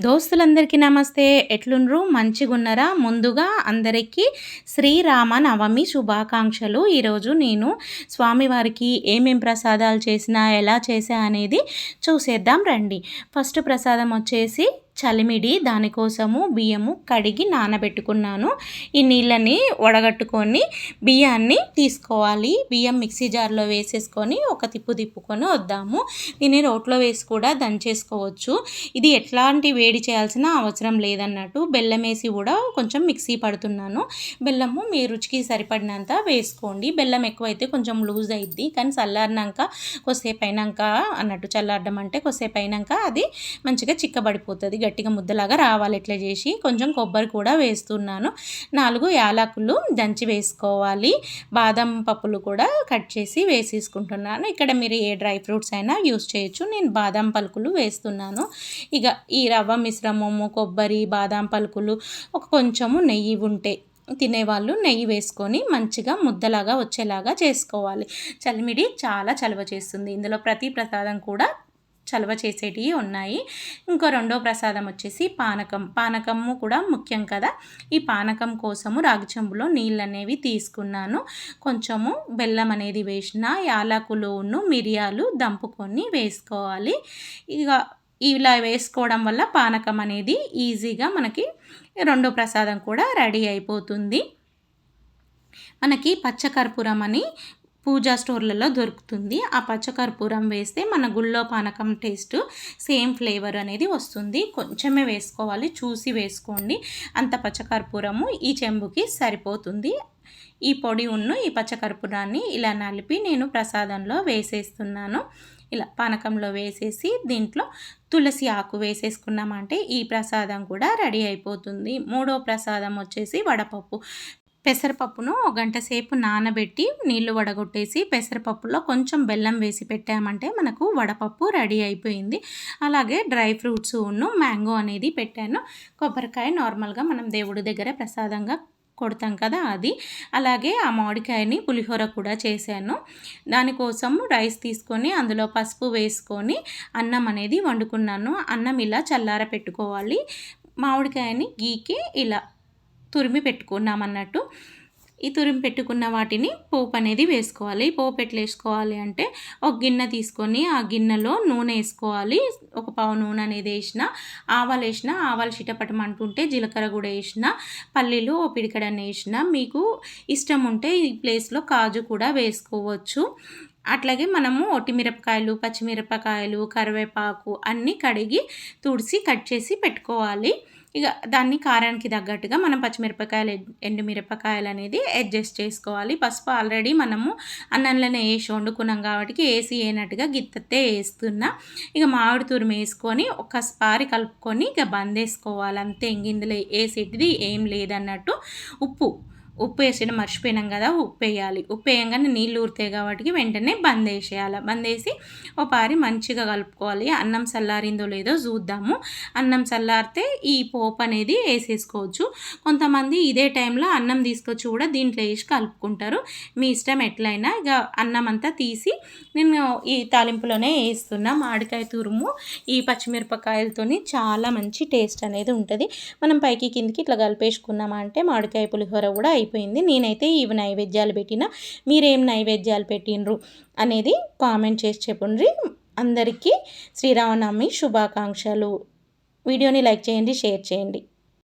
దోస్తులందరికీ నమస్తే. ఎట్లుండ్రు? మంచిగున్నరా? ముందుగా అందరికీ శ్రీరామ నవమి శుభాకాంక్షలు. ఈరోజు నేను స్వామివారికి ఏమేం ప్రసాదాలు చేసినా ఎలా చేసా అనేది చూసేద్దాం రండి. ఫస్ట్ ప్రసాదం వచ్చేసి చలిమిడి దానికోసము బియ్యము కడిగి నానబెట్టుకున్నాను. ఈ నీళ్ళని వడగట్టుకొని బియ్యాన్ని తీసుకోవాలి. బియ్యం మిక్సీ జార్లో వేసేసుకొని ఒక తిప్పు తిప్పుకొని వద్దాము. దీన్ని రోట్లో వేసి కూడా దంచేసుకోవచ్చు. ఇది ఎట్లాంటి వేడి చేయాల్సిన అవసరం లేదన్నట్టు బెల్లం వేసి కూడా కొంచెం మిక్సీ పడుతున్నాను. బెల్లము మీ రుచికి సరిపడినంత వేసుకోండి. బెల్లం ఎక్కువైతే కొంచెం లూజ్ అయిద్ది. కానీ చల్లారినాక కొద్దిసేపు అయినాక అన్నట్టు చల్లారడం అంటే కొద్దిసేపు అయినాక అది మంచిగా చిక్కబడిపోతుంది గట్టిగా ముద్దలాగా రావాలి. ఇట్లా చేసి కొంచెం కొబ్బరి కూడా వేస్తున్నాను. నాలుగు యాలకులు దంచి వేసుకోవాలి. బాదం పప్పులు కూడా కట్ చేసి వేసేసుకుంటున్నాను. ఇక్కడ మీరు ఏ డ్రై ఫ్రూట్స్ అయినా యూస్ చేయొచ్చు. నేను బాదం పలుకులు వేస్తున్నాను. ఇక ఈ రవ్వ మిశ్రమము కొబ్బరి బాదం పలుకులు ఒక కొంచెము నెయ్యి ఉంటే తినేవాళ్ళు నెయ్యి వేసుకొని మంచిగా ముద్దలాగా వచ్చేలాగా చేసుకోవాలి. చలిమిడి చాలా చలవ చేస్తుంది. ఇందులో ప్రతి ప్రసాదం కూడా చలవ చేసేటివి ఉన్నాయి. ఇంకో రెండో ప్రసాదం వచ్చేసి పానకం. పానకము కూడా ముఖ్యం కదా. ఈ పానకం కోసము రాగి చెంబులో నీళ్ళు అనేవి తీసుకున్నాను. కొంచెము బెల్లం అనేది వేసిన యాలకులును మిరియాలు దంపుకొని వేసుకోవాలి. ఇక ఇలా వేసుకోవడం వల్ల పానకం అనేది ఈజీగా మనకి రెండో ప్రసాదం కూడా రెడీ అయిపోతుంది. మనకి పచ్చకర్పూరం అని పూజా స్టోర్లలో దొరుకుతుంది. ఆ పచ్చకర్పూరం వేస్తే మన గుళ్ళో పానకం టేస్ట్ సేమ్ ఫ్లేవర్ అనేది వస్తుంది. కొంచెమే వేసుకోవాలి చూసి వేసుకోండి. అంత పచ్చకర్పూరము ఈ చెంబుకి సరిపోతుంది. ఈ పొడి ఉన్ను ఈ పచ్చకర్పూరాన్ని ఇలా నలిపి నేను ప్రసాదంలో వేసేస్తున్నాను. ఇలా పానకంలో వేసేసి దీంట్లో తులసి ఆకు వేసేసుకున్నామంటే ఈ ప్రసాదం కూడా రెడీ అయిపోతుంది. మూడో ప్రసాదం వచ్చేసి వడపప్పు. పెసరపప్పును ఒక గంట సేపు నానబెట్టి నీళ్ళు వడగొట్టేసి పెసరపప్పులో కొంచెం బెల్లం వేసి పెట్టామంటే మనకు వడపప్పు రెడీ అయిపోయింది. అలాగే డ్రై ఫ్రూట్స్ ఉన్ను మ్యాంగో అనేది పెట్టాను. కొబ్బరికాయ నార్మల్గా మనం దేవుడి దగ్గర ప్రసాదంగా కొడతాం కదా అది. అలాగే ఆ మామిడికాయని పులిహోర కూడా చేశాను. దానికోసం రైస్ తీసుకొని అందులో పసుపు వేసుకొని అన్నం అనేది వండుకున్నాను. అన్నం ఇలా చల్లార పెట్టుకోవాలి మామిడికాయని గీకి ఇలా తురిమి పెట్టుకున్నాం అన్నట్టు ఈ తురిమి పెట్టుకున్న వాటిని పోపు అనేది వేసుకోవాలి. పోపు ఎట్లా వేసుకోవాలి అంటే ఒక గిన్నె తీసుకొని ఆ గిన్నెలో నూనె వేసుకోవాలి. ఒక పావు నూనె అనేది వేసిన ఆవాలు వేసిన ఆవాలు చిటపటం అంటుంటే జీలకర్ర కూడా వేసిన పల్లీలు ఓ పిడికడని వేసిన మీకు ఇష్టం ఉంటే ఈ ప్లేస్లో కాజు కూడా వేసుకోవచ్చు. అట్లాగే మనము ఒట్టిమిరపకాయలు పచ్చిమిరపకాయలు కరివేపాకు అన్నీ కడిగి తుడిసి కట్ చేసి పెట్టుకోవాలి. ఇక దాన్ని కారానికి తగ్గట్టుగా మనం పచ్చిమిరపకాయలు ఎండు మిరపకాయలు అనేది అడ్జస్ట్ చేసుకోవాలి. పసుపు ఆల్రెడీ మనము అన్నంలోనే వేసి వండుకున్నాం కాబట్టి వేసి వేయనట్టుగా గిత్తతే వేస్తున్నా. ఇక మామిడి తురుము వేసుకొని ఒకసారి కలుపుకొని ఇక బంద్ వేసుకోవాలి అంతే ఇంక ఇందులో వేసేటిది ఏం లేదన్నట్టు ఉప్పు. ఉప్పు వేసిన మర్చిపోయినాం కదా ఉప్పు వేయాలి. ఉప్పు వేయంగానే నీళ్ళు ఊరుతాయి కాబట్టి వెంటనే బంద్ వేసేయాలి. బంద్ వేసి ఓ పారి మంచిగా కలుపుకోవాలి. అన్నం చల్లారిందో లేదో చూద్దాము. అన్నం చల్లారితే ఈ పోపు అనేది వేసేసుకోవచ్చు. కొంతమంది ఇదే టైంలో అన్నం తీసుకొచ్చి కూడా దీంట్లో వేసి కలుపుకుంటారు. మీ ఇష్టం ఎట్లయినా ఇక అన్నం అంతా తీసి నేను ఈ తాలింపులోనే వేస్తున్నా. మామిడికాయ తురుము ఈ పచ్చిమిరపకాయలతోని చాలా మంచి టేస్ట్ అనేది ఉంటుంది. మనం పైకి కిందికి ఇట్లా కలిపేసుకున్నామంటే మామిడికాయ పులిహోర కూడా అయిపోయింది. నేనైతే ఇవి నైవేద్యాలు పెట్టిన మీరేం నైవేద్యాలు పెట్టినరు అనేది కామెంట్ చేసి చెప్పండి అందరికీ శ్రీరామనవమి శుభాకాంక్షలు. వీడియోని లైక్ చేయండి షేర్ చేయండి.